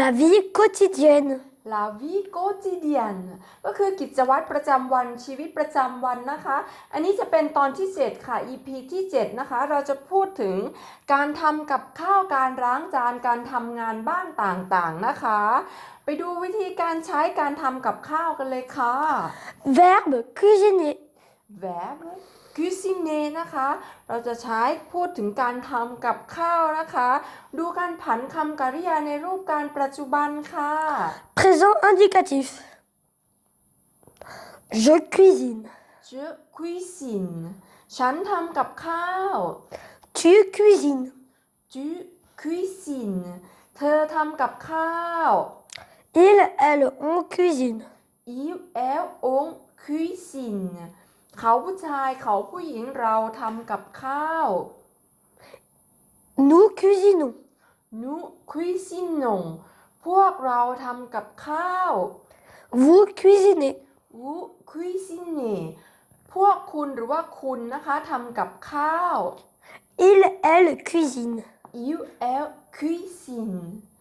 La vie quotidienne. La vie quotidienne ก็คือกิจวัตรประจำวันชีวิตประจำวันนะคะ อันนี้จะเป็นตอนที่ 7 ค่ะ EP ที่ 7 นะคะ เราจะพูดถึงการทำกับข้าวการล้างจานการทำงานบ้านต่างๆนะคะ ไปดูวิธีการใช้การทำกับข้าวกันเลยค่ะ Verbe cuisiner. Verb cuisiner นะคะ เราจะใช้พูดถึงการทำกับข้าวนะคะ ดูการผันคำกริยาในรูปการปัจจุบันค่ะ Présent indicatif. Je cuisine. je cuisine ฉันทำกับข้าว Tu cuisines. tu cuisine เธอทำกับข้าว Il, elle, on cuisine. il elle on cuisine เขาผู้ชายเขาผู้หญิงเราทำกับข้าว Nous cuisinons. nous cuisinons พวกเราทำกับข้าว Vous cuisinez. vous cuisinez พวกคุณหรือว่าคุณนะคะทำกับข้าว Il, elle cuisine. il elle cuisine อ่า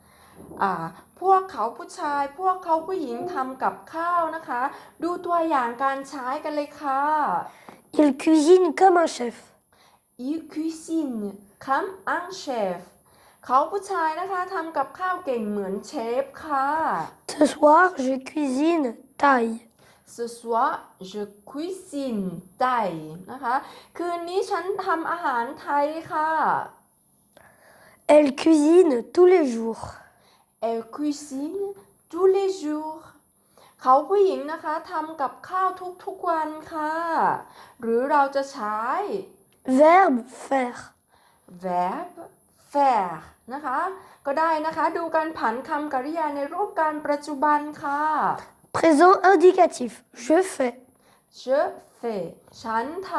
พวกเขาผู้ชาย พวกเขาผู้หญิงทำกับข้าวนะคะ ดูตัวอย่างการใช้กันเลยค่ะ Il cuisine comme un chef. il cuisine comme un chef เขาผู้ชายนะคะทำกับข้าวเก่งเหมือนเชฟค่ะ Ce soir, je cuisine taille. Ce soir je cuisine Thai นะคะ คืนนี้ฉันทำอาหารไทยค่ะ Elle cuisine tous les jours. Elle cuisine tous les jours เขาผู้หญิงนะคะทำกับข้าวทุกๆวันค่ะ หรือเราจะใช้ Verbe faire. verb faire นะคะ ก็ได้นะคะ ดูการผันคำกริยาในรูปการปัจจุบันค่ะ Présent indicatif. Je fais. je fais ฉันท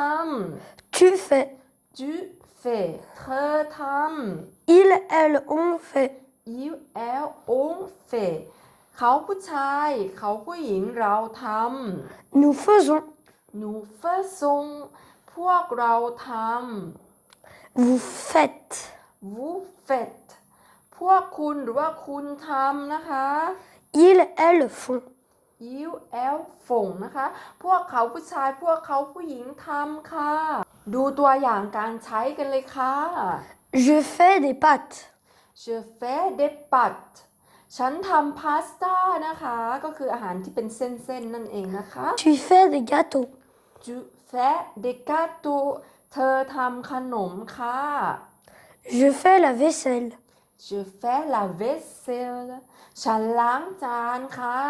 Tu fais. ำ tu fais เธอท Il, elle, on fait. ำ il elle on fait เขาผู้ชาย เขาผู้หญิงเราทำ Nous faisons. nous faisons พวกเราท Vous faites. ำ vous faites พวกคุณหรือว่าคุณทำนะคะ Il, elle font. il elle font นะคะ พวกเขาผู้ชาย พวกเขาผู้หญิงทำค่ะ ดูตัวอย่างการใช้กันเลยค่ะ Je fais des pâtes. Je fais des pâtes ฉันทำพาสต้านะคะ ก็คืออาหารที่เป็นเส้นๆ นั่นเองนะคะ Tu fais des gâteaux. tu fais des gâteaux เธอทำขนมค่ะ Je fais la vaisselle. je fais la vaisselle ฉันล้างจานค่ะ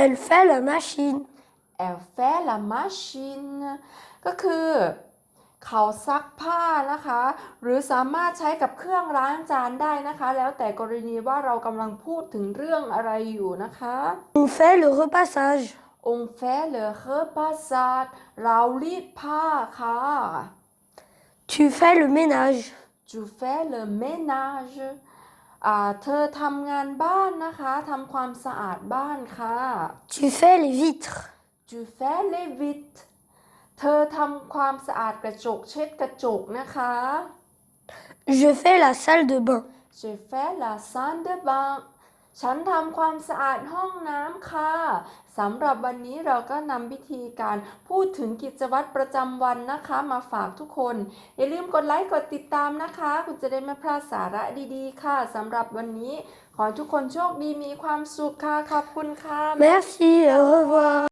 Elle fait la machine. elle fait la machine ก็คือ เขาซักผ้านะคะ หรือสามารถใช้กับเครื่องล้างจานได้นะคะ แล้วแต่กรณีว่าเรากำลังพูดถึงเรื่องอะไรอยู่นะคะ On fait le repassage. on fait le repassage เรารีดผ้าค่ะ Tu fais le ménage. tu fais le ménage อ่าเธอทำงานบ้านนะคะทำความสะอาดบ้านค่ะ Tu fais les vitres. tu fais les vitres เธอทำความสะอาดกระจกเช็ดกระจกนะคะ Je fais la salle de bain. je fais la salle de bain ฉันทำความสะอาดห้องน้ำค่ะสำหรับวันนี้เราก็นำวิธีการพูดถึงกิจวัตรประจำวันนะคะ มาฝากทุกคน อย่าลืมกดไลค์กดติดตามนะคะ คุณจะได้ไม่พลาดสาระดีๆ ค่ะสำหรับวันนี้ ขอให้ทุกคนโชคดีมีความสุขค่ะ ขอบคุณค่ะ Merci, au revoir.